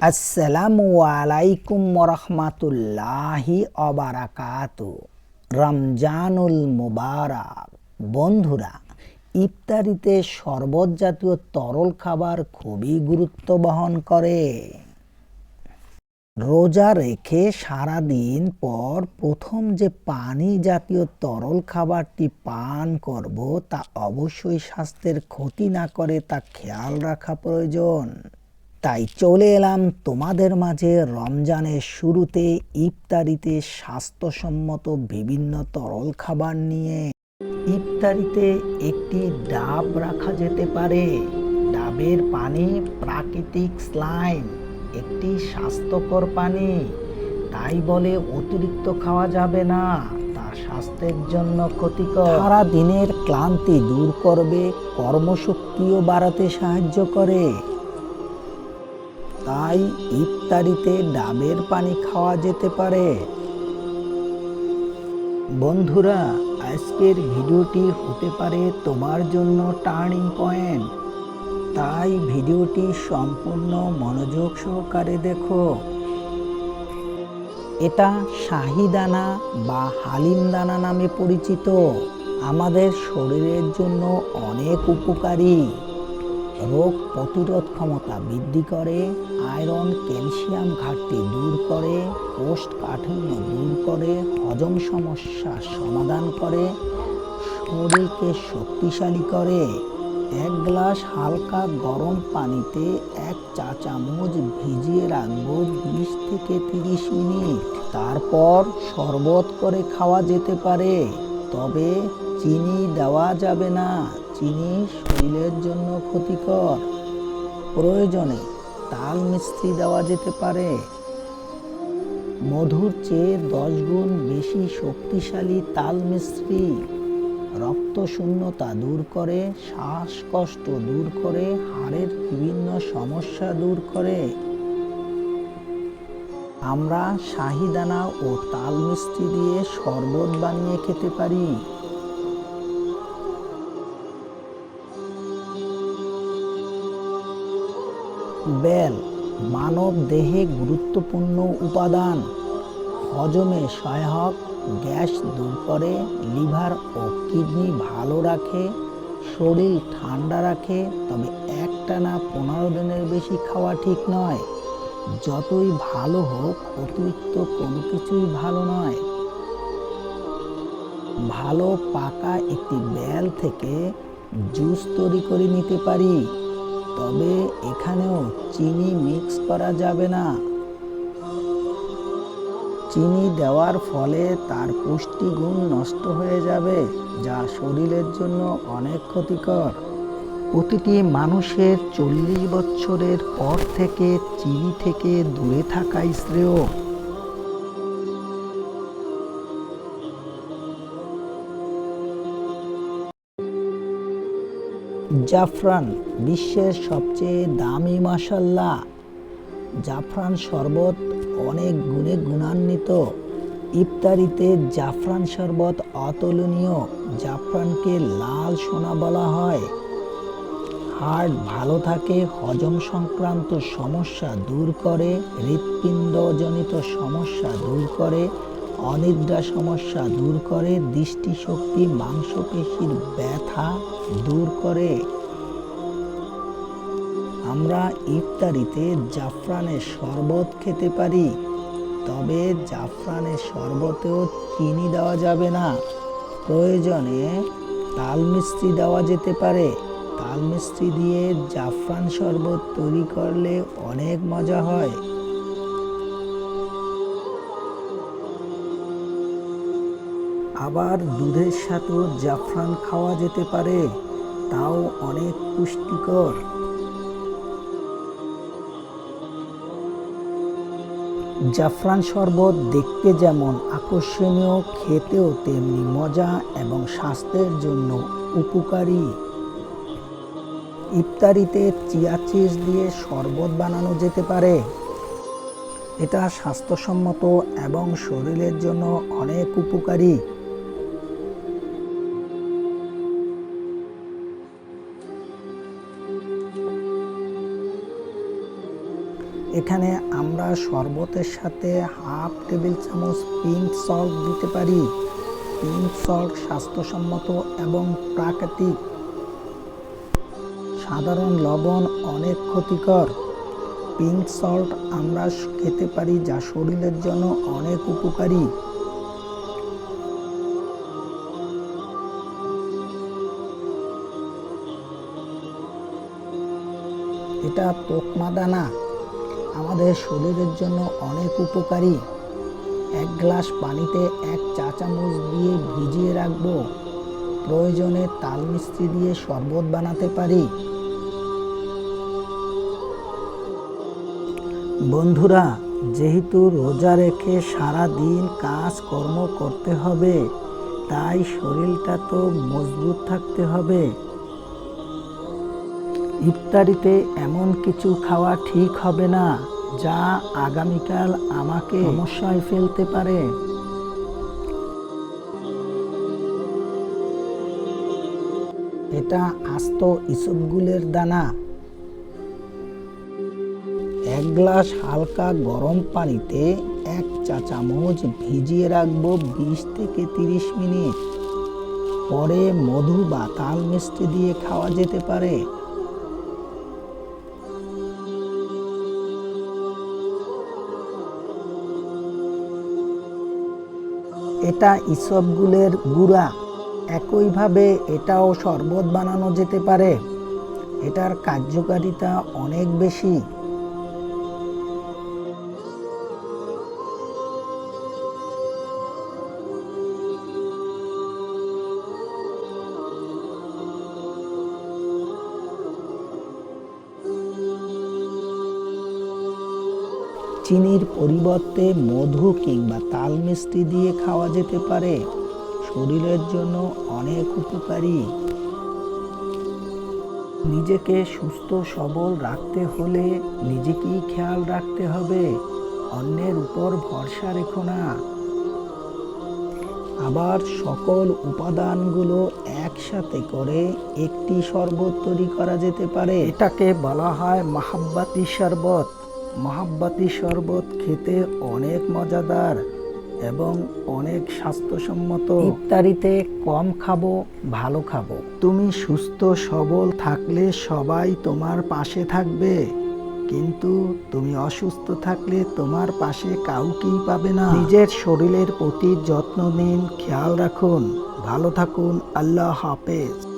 আসসালামু আলাইকুম রহমাতুল্লাহি অবারাকাতু রমজানুল মুবারক। বন্ধুরা, ইফতারিতে শরবত জাতীয় তরল খাবার খুবই গুরুত্ব বহন করে। রোজা রেখে সারা দিন পর প্রথম যে পানি জাতীয় তরল খাবারটি পান করব তা অবশ্যই স্বাস্থ্যের ক্ষতি না করে তা খেয়াল রাখা প্রয়োজন। তাই চলে এলাম তোমাদের মাঝে রমজানের শুরুতে ইফতারিতে স্বাস্থ্যসম্মত বিভিন্ন তরল খাবার নিয়ে। ইফতারিতে একটি ডাব রাখা যেতে পারে। ডাবের পানি প্রাকৃতিক স্লাইম, একটি স্বাস্থ্যকর পানি। তাই বলে অতিরিক্ত খাওয়া যাবে না, তা স্বাস্থ্যের জন্য ক্ষতিকর। সারা দিনের ক্লান্তি দূর করবে, কর্মশক্তিও বাড়াতে সাহায্য করে। তাই ইফতারিতে ডাবের পানি খাওয়া যেতে পারে। বন্ধুরা, আজকের ভিডিওটি হতে পারে তোমার জন্য টার্নিং পয়েন্ট। তাই ভিডিওটি সম্পূর্ণ মনোযোগ সহকারে দেখো। এটা শাহিদানা বা হালিম দানা নামে পরিচিত। আমাদের শরীরের জন্য অনেক উপকারী। রোগ প্রতিরোধ ক্ষমতা বৃদ্ধি করে, আয়রন, ক্যালসিয়াম ঘাটতি দূর করে, কোষ্ঠ কাঠিন্য দূর করে, হজম সমস্যার সমাধান করে, শরীরকে শক্তিশালী করে। এক গ্লাস হালকা গরম পানিতে এক চা চামচ ভিজিয়ে রাখব বিশ থেকে তিরিশ মিনিট। তারপর শরবত করে খাওয়া যেতে পারে, তবে চিনি দেওয়া যাবে না। চিনি শরীরের জন্য ক্ষতিকর। প্রয়োজনে তাল মিস্ত্রি দেওয়া যেতে পারে। মধুর চেয়ে দশ গুণ বেশি শক্তিশালী তাল মিস্ত্রি রক্ত শূন্যতা দূর করে, শ্বাসকষ্ট দূর করে, হাড়ের বিভিন্ন সমস্যা দূর করে। আমরা শাহিদানা ও তাল মিষ্টি দিয়ে শরবত বানিয়ে খেতে পারি। বেল, মানব দেহে গুরুত্বপূর্ণ উপাদান। হজমে সহায়ক গ্যাস দূর করে, লিভার ও কিডনি ভালো রাখে, শরীর ঠান্ডা রাখে, তবে একটানা পনেরো দিনের বেশি খাওয়া ঠিক নয়। যতই ভালো হোক, অতিরিক্ত কোনো কিছুই ভালো নয়। ভালো পাকা একটি বেল থেকে জুস তৈরি করে নিতে পারি। তবে এখানেও চিনি মিক্স করা যাবে না। চিনি দেওয়ার ফলে তার পুষ্টিগুণ নষ্ট হয়ে যাবে, যা শরীরের জন্য অনেক ক্ষতিকর। প্রতিটি মানুষের চল্লিশ বছরের পর থেকে চিনি থেকে দূরে থাকাই শ্রেয়। জাফরান বিশ্বের সবচেয়ে দামি মশাল্লা জাফরান শরবত অনেক গুণে গুণান্বিত। ইফতারিতে জাফরান শরবত অতুলনীয়। জাফরানকে লাল সোনা বলা হয়। হার্ট ভালো থাকে, হজম সংক্রান্ত সমস্যা দূর করে, হৃৎপিণ্ডজনিত সমস্যা দূর করে অনিদ্রা সমস্যা দূর করে, দৃষ্টিশক্তি, মাংসপেশির ব্যথা দূর করে। আমরা ইফতারিতে জাফরানের শরবত খেতে পারি, তবে জাফরানের শরবতেও চিনি দেওয়া যাবে না। প্রয়োজনে তাল মিস্ত্রি দেওয়া যেতে পারে। তাল মিস্ত্রি দিয়ে জাফরান শরবত তৈরি করলে অনেক মজা হয়। আবার দুধের সাথেও জাফরান খাওয়া যেতে পারে, তাও অনেক পুষ্টিকর। জাফরান শরবত দেখতে যেমন আকর্ষণীয়, খেতেও তেমনি মজা এবং স্বাস্থ্যের জন্য উপকারী। ইফতারিতে চিয়া চিজ দিয়ে শরবত বানানো যেতে পারে। এটা স্বাস্থ্যসম্মত এবং শরীরের জন্য অনেক উপকারী। এখানে আমরা শরবতের সাথে হাফ টেবিল চামচ পিঙ্ক সল্ট দিতে পারি। পিঙ্ক সল্ট স্বাস্থ্যসম্মত এবং প্রাকৃতিক। সাধারণ লবণ অনেক ক্ষতিকর। পিঙ্ক সল্ট আমরা খেতে পারি যা শরীরের জন্য অনেক উপকারী। এটা তোকমা দানা আমাদের শরীরের জন্য অনেক উপকারী। এক গ্লাস পানিতে এক চা চামচ দিয়ে ভিজিয়ে রাখব। প্রয়োজনে তাল মিস্ত্রি দিয়ে শরবত বানাতে পারি। বন্ধুরা, যেহেতু রোজা রেখে সারা দিন কাজ কর্ম করতে হবে, তাই শরীরটা তো মজবুত থাকতে হবে। ইফতারিতে এমন কিছু খাওয়া ঠিক হবে না, যা আগামীকাল আমাকে সমস্যায় ফেলতে পারে। এটা আস্ত ইসবগুলের দানা। এক গ্লাস হালকা গরম পানিতে এক চা চামচ ভিজিয়ে রাখব বিশ থেকে তিরিশ মিনিট। পরে মধু বা তাল মিষ্টি দিয়ে খাওয়া যেতে পারে। এটা ইসবগুলের গুড়া। একইভাবে এটাও শরবত বানানো যেতে পারে। এটার কার্যকারিতা অনেক বেশি। চিনির পরিবর্তে মধু কিংবা তাল মিষ্টি দিয়ে খাওয়া যেতে পারে। শরীরের জন্য অনেক উপকারী। নিজেকে সুস্থ, সবল রাখতে হলে নিজেকেই খেয়াল রাখতে হবে। অন্যের উপর ভরসা রেখো না। আবার সকল উপাদানগুলো একসাথে করে একটি শরবত তৈরি করা যেতে পারে। এটাকে বলা হয় মাহাব্বাতি শরবত। মাহাব্বাতি শরবত খেতে অনেক মজাদার এবং অনেক স্বাস্থ্যসম্মত। ইফতারিতে কম খাব ভালো খাব। তুমি সুস্থ সবল থাকলে সবাই তোমার পাশে থাকবে কিন্তু তুমি অসুস্থ থাকলে তোমার পাশে কাউকেই পাবে না। নিজের শরীরের প্রতি যত্ন নিন খেয়াল রাখুন। ভালো থাকুন আল্লাহ হাফেজ।